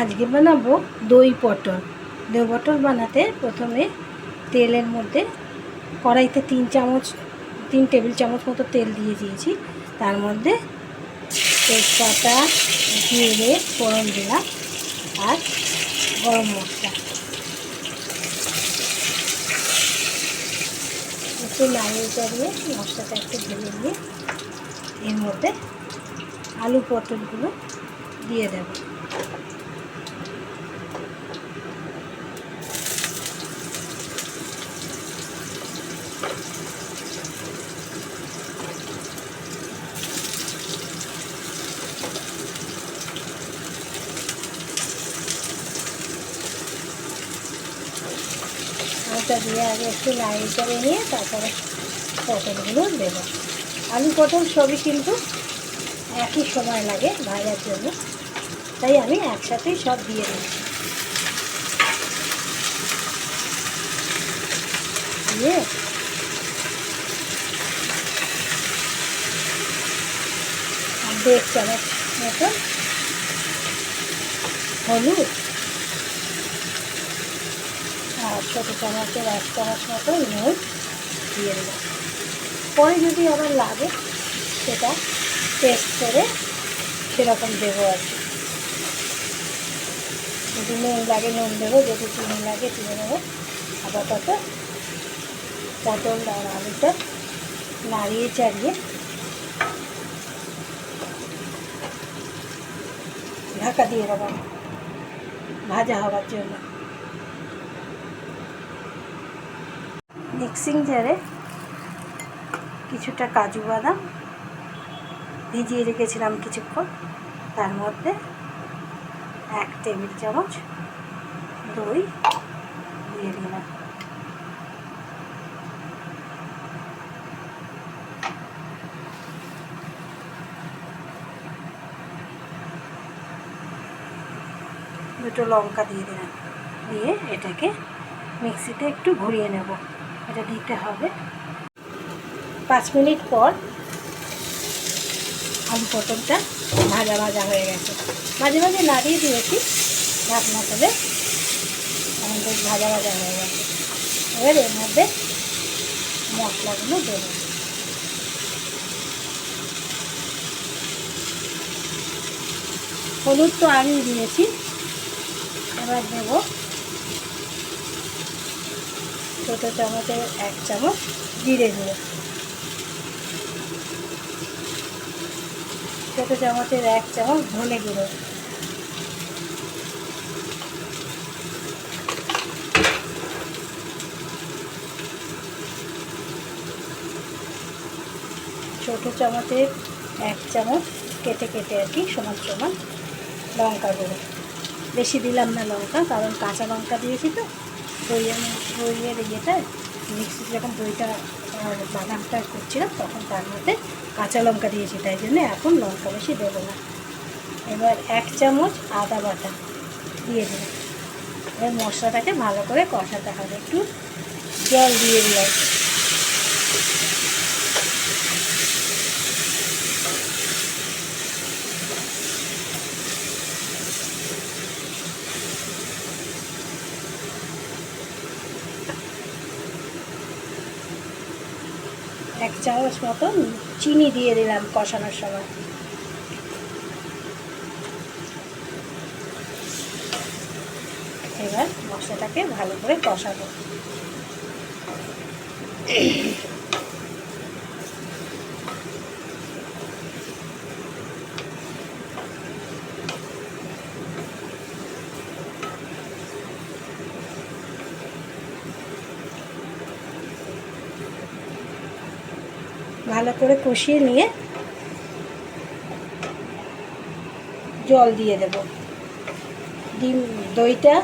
আজকে বানাবো দই পটল। দই পটল বানাতে প্রথমে তেলের মধ্যে কড়াইতে তিন চামচ, তিন টেবিল চামচ মতো তেল দিয়ে দিয়েছি। তার মধ্যে তেজপাতা, জিরে, ফোড়ন দিলাম আর গরম মশলা। একটু নাড়িয়ে চাড়িয়ে মশলাটা একটু ভেজে নিয়ে এর মধ্যে আলু পটলগুলো দিয়ে দেবো। আলুটা দিয়ে আগে একটু নাড়িয়ে চাড়িয়ে নিয়ে তারপরে পটলগুলো দেবো। আলু পটল সবই কিন্তু একই সময় লাগে ভাজার জন্য। তাই আমি একসাথেই সব দিয়ে দিচ্ছি। দিয়ে দেড় চামচ মতো হলুদ আর ছোটো চামচের এক চামচ মতো নুন দিয়ে দিলাম পরে যদি আবার লাগে, সেটা টেস্ট করে সেরকম দেবো আর কি। যদি নুন লাগে, নুন দেবো, যদি চিনি লাগে, চিনি দেবো, আপাতত পটল আর আলুটা নাড়িয়ে চাড়িয়ে ঢাকা দিয়ে দেবো। ভাজা হওয়ার জন্য। মিক্সিং জারে কিছুটা কাজু বাদাম ভিজিয়ে রেখেছিলাম কিছুক্ষণ। তার মধ্যে এক টেবিল চামচ দই দিয়ে দিলাম। দুটো লঙ্কা দিয়ে দিলাম। দিয়ে এটাকে মিক্সিতে একটু ঘুরিয়ে নেব। এটা দিতে হবে। পাঁচ মিনিট পর আলু পটলটা ভাজা ভাজা হয়ে গেছে। মাঝে মাঝে নাড়িয়ে দিয়েছি। ঢাকনা করে আমাদের ভাজা ভাজা হয়ে গেছে। এবার এর মধ্যে মশলাগুলো দেবো। হলুদ তো আগেই দিয়েছি। এবার দেব ছোটো চামচের এক চামচ জিরে গুঁড়ো। ছোটো চামচের এক চামচ ধনে গুঁড়ো। ছোটো চামচের এক চামচ কেটে কেটে আর কি সমান সমান লঙ্কা গুঁড়ো। বেশি দিলাম না লঙ্কা, কারণ কাঁচা লঙ্কা দিয়েছি তো। দইয়ের দইয়ের ইয়েটা মিক্সি যখন দইটা বাদামটা করছিলাম, তখন তার মধ্যে কাঁচা লঙ্কা দিয়েছি। তাই জন্য এখন লঙ্কা বেশি দেবো না। এবার এক চামচ আদা বাটা দিয়ে দিলাম। এবার মশলাটাকে ভালো করে কষাতে হবে। একটু জল দিয়ে দিলাম। এক চামচ মতন চিনি দিয়ে দিলাম কষানোর সময়। এবার মশলাটাকে ভালো করে কষাবো। ভালো করে কষিয়ে নিয়ে জল দিয়ে দেব। ডিম, দইটা,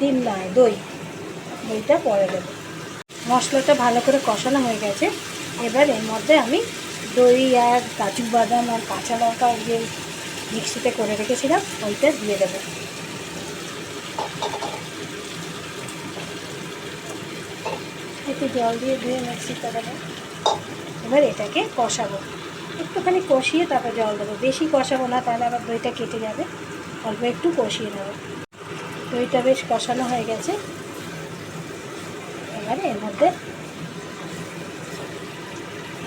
ডিম নয় দই। দইটা পরে দেবো। মশলাটা ভালো করে কষানো হয়ে গেছে। এবার এর মধ্যে আমি দই আর কাজু বাদাম আর কাঁচা লঙ্কা যে মিক্সিতে করে রেখেছিলাম, ওইটা দিয়ে দেবো। একটু জল দিয়ে ধুয়ে মিক্সিতে দেবো। এবার এটাকে কষাবো। একটুখানি কষিয়ে তারপর জল দেবো। বেশি কষাবো না, তাহলে আবার দইটা কেটে যাবে। অল্প একটু কষিয়ে নেব। দইটা বেশ কষানো হয়ে গেছে। এবারে এর মধ্যে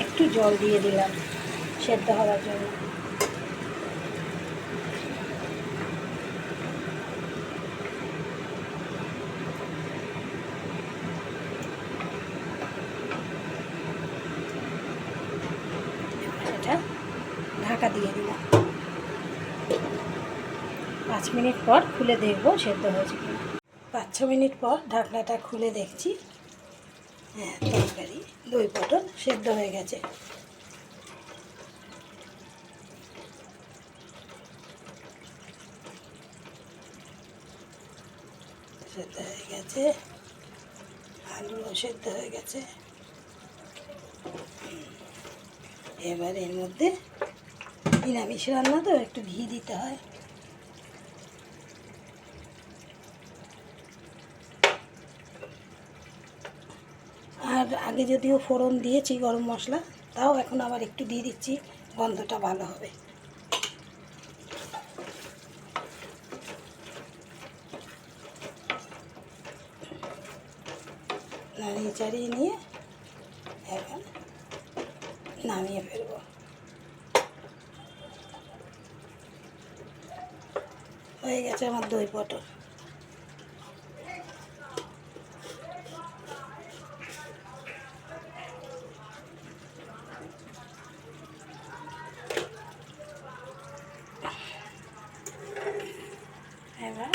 একটু জল দিয়ে দিলাম, সেদ্ধ হওয়ার জন্য এটা ঢাকা দিয়ে দিলাম পাঁচ মিনিট পর খুলে দেখব সেদ্ধ হয়েছে পাঁচ ছ মিনিট পর ঢাকনাটা খুলে দেখছি। হ্যাঁ তরকারি, দই পটল সেদ্ধ হয়ে গেছে। সেদ্ধ হয়ে গেছে। আলুও সেদ্ধ হয়ে গেছে। এবার এর মধ্যে নিরামিষ রান্না তো একটু ঘি দিতে হয়। আগে যদিও ফোড়ন দিয়েছি গরম মশলা, তাও এখন আবার একটু দিয়ে দিচ্ছি, গন্ধটা ভালো হবে। নাড়িয়ে চাড়িয়ে নিয়ে এখন নামিয়ে ফেলব। হয়ে গেছে আমার দই পটল এবার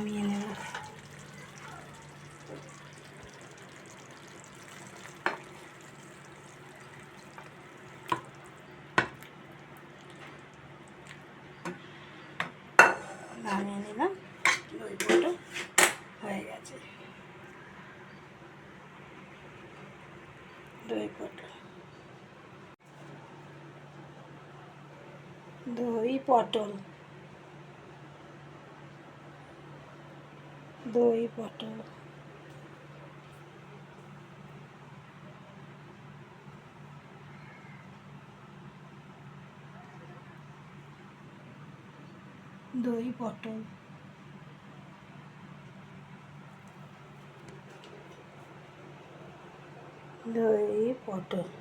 নামিয়ে নেব নামিয়ে নিলাম দই পটল হয়ে গেছে। দই পটল দই পটল। দই পটল। দই পটল। দই পটল।